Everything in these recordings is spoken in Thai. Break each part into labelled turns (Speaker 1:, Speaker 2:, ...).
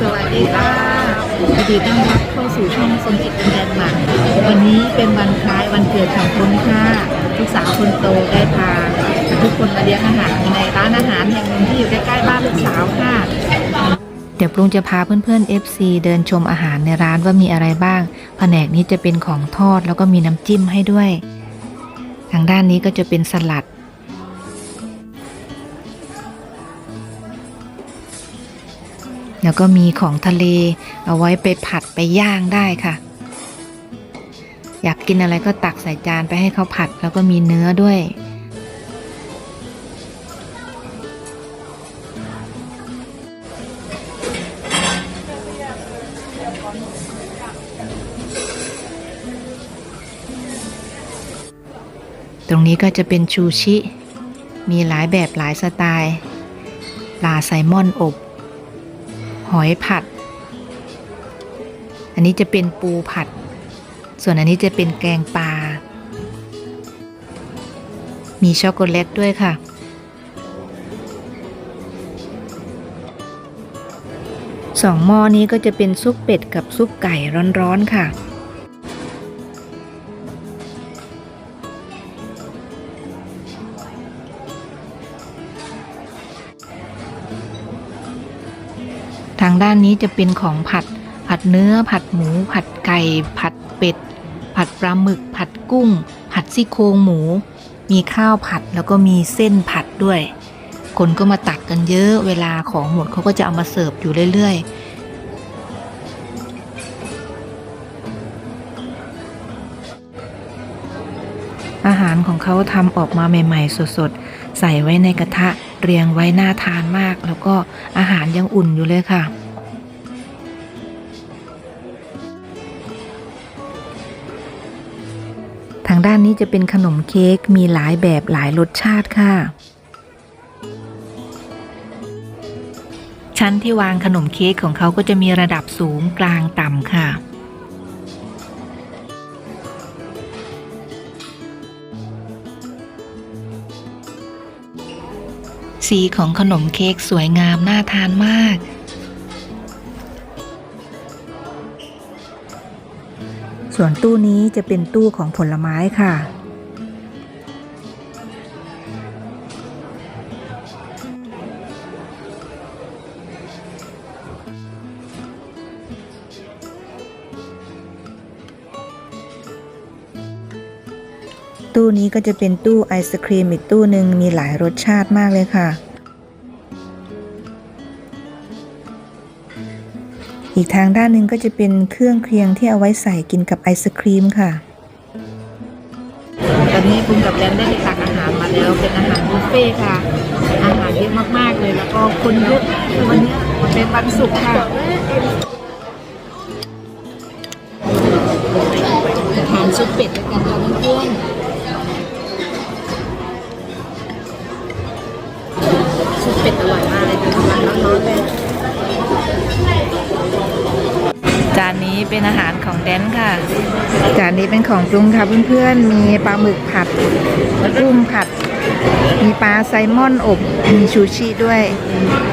Speaker 1: สวัสดีค่ะยินดีต้อนรับเข้าสู่ช่องสมจิตดินแดนหลังวันนี้เป็นวันคล้ายวันเกิดของคุณค่ะลูกสาวคนโตได้พาทุกคนมาเลี้ยงอาหารในร้านอาหารแห่งหนึ่งที่อยู่ใกล้ๆบ้านลูกสาวค่ะ
Speaker 2: เดี๋ยวปรุงจะพาเพื่อนๆ FC เดินชมอาหารในร้านว่ามีอะไรบ้าง แผนกนี้จะเป็นของทอดแล้วก็มีน้ำจิ้มให้ด้วย ทางด้านนี้ก็จะเป็นสลัด แล้วก็มีของทะเล เอาไว้ไปผัดไปย่างได้ค่ะ อยากกินอะไรก็ตักใส่จานไปให้เขาผัด แล้วก็มีเนื้อด้วย ตรงนี้ก็จะเป็นชูชิ มีหลายแบบหลายสไตล์ ปลาไซมอนอบ หอยผัด อันนี้จะเป็นปูผัด ส่วนอันนี้จะเป็นแกงปลา มีช็อกโกแลตด้วยค่ะ สองหม้อนี้ก็จะเป็นซุปเป็ดกับซุปไก่ร้อนๆค่ะ ทางด้านนี้จะเป็นของผัด ผัดเนื้อ ผัดหมู ผัดไก่ ผัดเป็ด ผัดปลาหมึก ผัดกุ้ง ผัดซี่โครงหมู มีข้าวผัดแล้วก็มีเส้นผัดด้วย คนก็มาตักกันเยอะ เวลาของหมดเขาก็จะเอามาเสิร์ฟอยู่เรื่อยๆอาหารของเขาทำออกมาใหม่ ๆ สด ๆ ใส่ไว้ในกระทะ เรียงไว้น่าทานมาก แล้วก็อาหารยังอุ่นอยู่เลยค่ะ ทางด้านนี้จะเป็นขนมเค้กมีหลายแบบหลายรสชาติค่ะ ชั้นที่วางขนมเค้กของเขาก็จะมีระดับสูงกลางต่ำค่ะ สีของขนมเค้กสวยงามน่าทานมาก ส่วนตู้นี้จะเป็นตู้ของผลไม้ค่ะ ตู้นี้ก็จะเป็นตู้ไอศครีมอีกตู้หนึ่งมีหลายรสชาติมากเลยค่ะ อีกทางด้านหนึ่งก็จะเป็นเครื่องเคียงที่เอาไว้ใส่กินกับไอศครีมค่ะ
Speaker 1: ตอนนี้คุณกับแดนได้ไปตักอาหารมาแล้วเป็นอาหารบุฟเฟ่ต์ค่ะ อาหารเยอะมากๆเลยแล้วก็คนเยอะวันนี้เป็นวันศุกร์ค่ะทานซุปเป็ดด้วยกันค่ะเพื่อนานนี้เป็
Speaker 2: นอาหารของแดนค่ะ จานนี้เป็นของปรุงค่ะเพื่อนๆ มีปลาหมึกผัดกุ้งผัด มีปลาไซลมอนอบ มีชูชิด้วย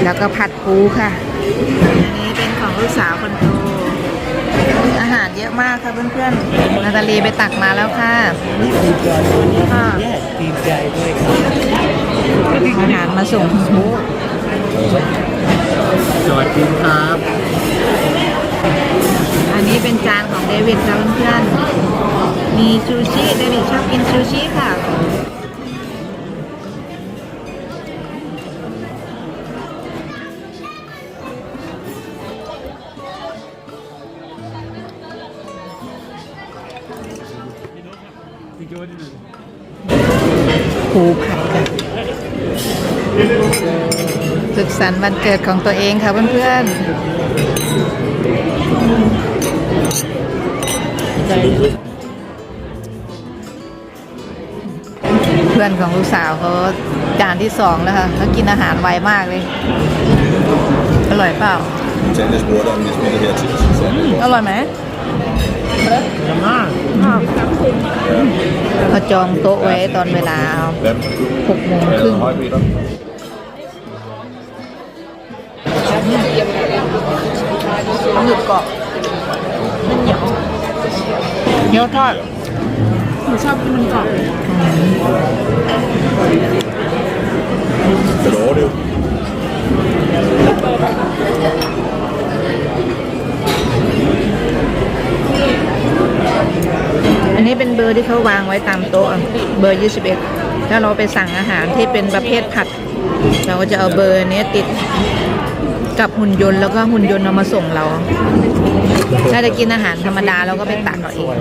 Speaker 2: แล้วก็ผัดปูค่ะ
Speaker 1: อันนี้เป็นของลูกสาวคนโต
Speaker 2: อาหารเยอะมากค่ะเพื่อนๆ นาตาลีไปตักมาแล้วค่ะ
Speaker 1: ค่ะ
Speaker 3: ดีใจด้วยครับ
Speaker 2: อาหารมาส่ง
Speaker 3: สวัสดีครับ
Speaker 1: เวิดค่ะเพื่อนๆมีชูชิเดวิดชอบกินชูชิค่ะ
Speaker 2: ปูผัดค่ะสุขสันต์วันเกิดของตัวเองค่ะเพื่อนๆ เพื่อนของลูกสาวเขาจานที่สองแล้วค่ะเขากินอาหารไวมากเลย อร่อยเปล่า
Speaker 4: Tennis water om jeg smider her til. Så
Speaker 2: อร่อยไหม
Speaker 3: จะมาก
Speaker 2: เขาจองโต๊ะไว้ตอนเวลา
Speaker 4: Hvad?
Speaker 2: หกโมงครึ่ง
Speaker 4: Høj meter.
Speaker 2: ปลาหมึกกรอบไม่เหนียว เกี๊ยวทอดหนูชอบกินมันกรอบ
Speaker 4: Eller overdøv.
Speaker 2: อันนี้เป็นเบอร์ที่เขาวางไว้ตามโต๊ะอะเบอร์ 21 ถ้าเราไปสั่งอาหารที่เป็นประเภทผัด เราก็จะเอาเบอร์นี้ติด กับหุ่นยนต์แล้วก็หุ่นยนต์เอามาส่งเรา ถ้าจะกินอาหารธรรมดาเราก็ไปตักเอาเอง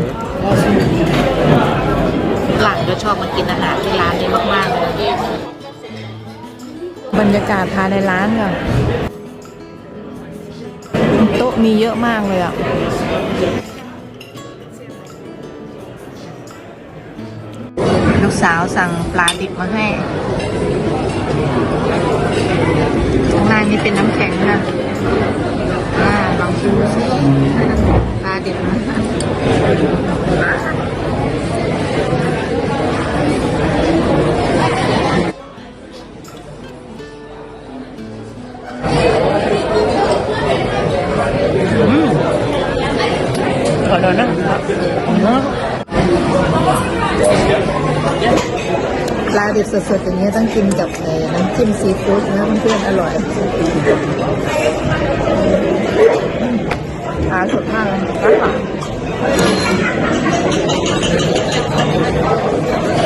Speaker 2: หลังก็ชอบมากินอาหารที่ร้านนี้มากๆเลยบรรยากาศภายในร้านค่ะโต๊ะมีเยอะมากเลยอะลูกสาวสั่งปลาดิบมาให้ ข้างล่างนี่เป็นน้ำแข็งนะอ่าลองชิมดูสิปลาดิบนะ ดิบสดๆอย่างนี้ยต้องกินกับเอ่อน้ำจิ้มซีฟู้ดนะเพื่อนๆอร่อยปลาสดมากเลยปลาหวาน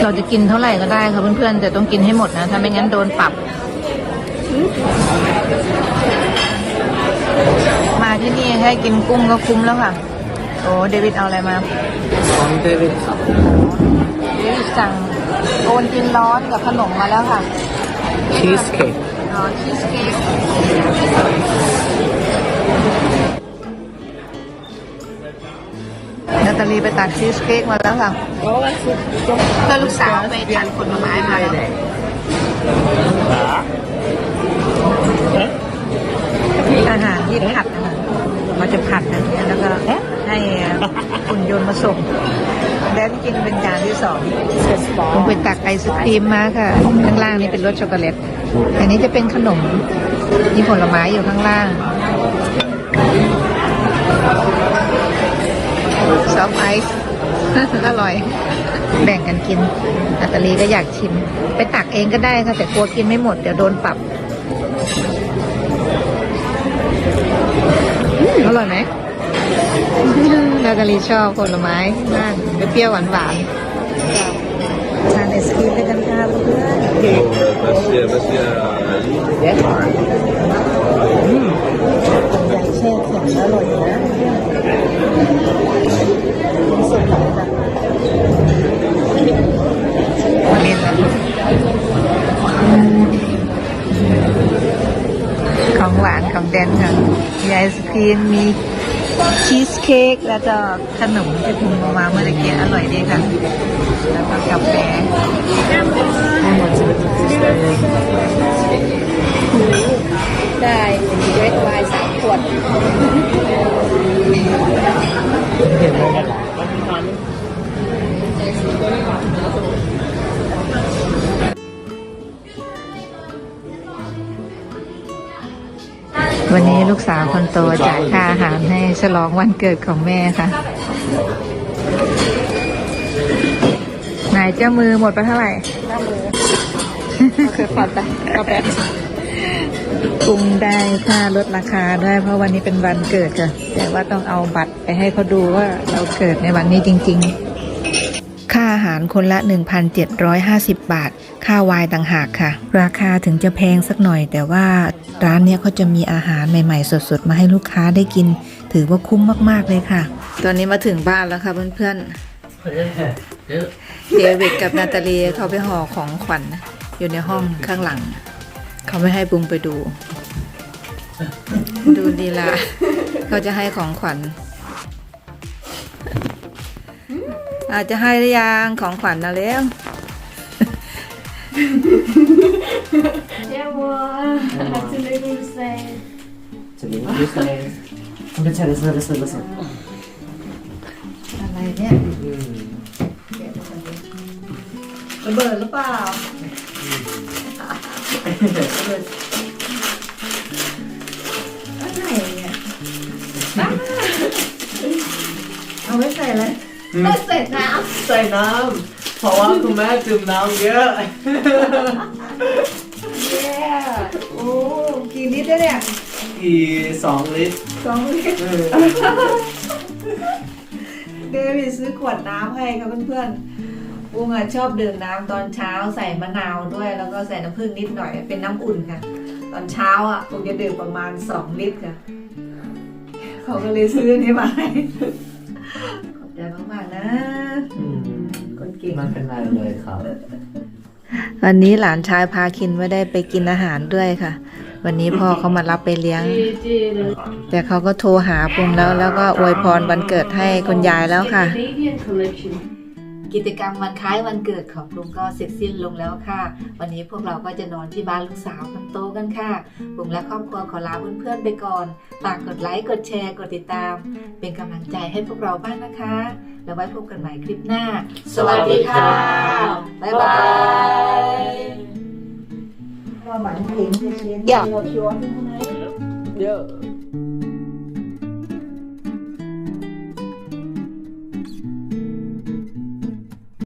Speaker 2: เราจะกินเท่าไหร่ก็ได้ค่ะเพื่อนๆแต่ต้องกินให้หมดนะ ถ้าไม่งั้นโดนปรับ มาที่นี่ให้กินกุ้งก็คุ้มแล้วค่ะ โอ้เดวิดเอาอะไรมา
Speaker 3: ของเดวิดครับ
Speaker 2: เดวิดสั่ง โอนกินร้อนกับขนมมาแล้วค่ะ
Speaker 3: ชีสเค้ก
Speaker 2: อ๋อชีสเค้กนาตาลีไปตักชีสเค้กมาแล้วค่ะเพื่อนลูกสาวไปทานผลไม้มาแล้วอาหารที่ผัดนะคะเราจะผัดอันนี้แล้วก็ให้หุ่นยนต์มาส่ง แดนกินเป็นจานที่สองผมไปตักไอศครีมมาค่ะ ข้างล่างนี่เป็นรสช็อกโกแลต อันนี้จะเป็นขนม มีผลไม้อยู่ข้างล่างซอฟไอซ์อร่อย แบ่งกันกินนาตลีก็อยากชิม ไปตักเองก็ได้ค่ะ แต่กลัวกินไม่หมด เดี๋ยวโดนปรับ อร่อยไหม นาตาลีชอบผลไม้มากเปรี้ยวหวานหวานทานไอศครีมด้วยกันค่ะเพื่อน
Speaker 4: Hvad siger, hvad siger Ali?
Speaker 2: ใหญ่แช่แข็งอร่อยนะสุดยแบบมาเล่นของหวานของแดนค่ะมีไอศครีมมี ชีสเค้กแล้วก็ขนมที่พุงมาวางเมื่อกี้อร่อยดีค่ะ แล้วก็กาแฟได้เรดวน์สามขวด
Speaker 3: เห็นไหมครับ
Speaker 2: วันนี้ลูกสาวคนโตจ่ายค่าอาหารให้ฉลองวันเกิดของแม่ค่ะไหนเจ้ามือหมดไปเท่าไหร่เจ้ามือเคยผ่อนไปก็แบบกุ้งได้ค่าลดราคาด้วยเพราะวันนี้เป็นวันเกิดค่ะ แต่ว่าต้องเอาบัตรไปให้เขาดูว่าเราเกิดในวันนี้จริง ๆาอาหารคนละ 1,750 บาท ค่าไวน์ต่างหากค่ะ ราคาถึงจะแพงสักหน่อย แต่ว่าร้านเนี้ยเขาจะมีอาหารใหม่ๆ สดๆ มาให้ลูกค้าได้กิน ถือว่าคุ้มมากๆเลยค่ะ ตอนนี้มาถึงบ้านแล้วค่ะเพื่อนๆเดวิดกับนาตาลีเขาไปห่อของขวัญอยู่ในห้องข้างหลัง เขาไม่ให้บุงไปดู ดูดีละเขาจะให้ของขวัญ อาจจะให้หรือยังของขวัญนะเร็ว
Speaker 5: Yeah, well, I have to make him say.
Speaker 3: จะมีวิธีเลยไม่ใช่ listen listen listen
Speaker 2: อะไรเนี่ยระเบิดหรือเปล่าอะไรเนี่ยเอาไว้ใส่เลย ม่ใส่น้
Speaker 3: ใส่น้ำเพราะว่าคุณแม่ดื่มน้ำเยอะำ
Speaker 2: เย้โอ้กี่ลิตรแล้วเนี่ย
Speaker 3: อีสองลิตร
Speaker 2: สองลิตร
Speaker 3: เออ
Speaker 2: เดวิดซื้อขวดน้ำให้ค่ะเพื่อนๆปุ้งอะชอบดื่มน้ำตอนเช้าใส่มะนาวด้วยแล้วก็ใส่น้ำผึ้งนิดหน่อยเป็นน้ำอุ่นค่ะ ตอนเช้าอะปุ้งจะดื่มประมาณสองลิตรค่ะ เขาก็เลยซื้ออนนี้มาให้ข อบใจมากๆนะ
Speaker 3: อืม
Speaker 2: คนเก่ง
Speaker 3: มันเป็นไรเลยครับ
Speaker 6: วันนี้หลานชายพาคินไม่ได้ไปกินอาหารด้วยค่ะ วันนี้พ่อเขามารับไปเลี้ยง แต่เขาก็โทรหาปุมแล้วแล้วก็อวยพรวันเกิดให้คุณยายแล้วค่ะ
Speaker 5: Canadian collection.
Speaker 2: กิจกรรมวันคล้ายวันเกิดของลุงก็เสร็จสิ้นลงแล้วค่ะ วันนี้พวกเราก็จะนอนที่บ้านลูกสาวคนโตกันค่ะบุ๋มและครอบครัวขอลาเพื่อนๆไปก่อนฝากกดไลค์กดแชร์กดติดตาม เป็นกำลังใจให้พวกเราบ้างนะคะ แล้วไว้พบกันใหม่คลิปหน้า สวัสดีค่ะบ๊ายบาย
Speaker 3: เยอะ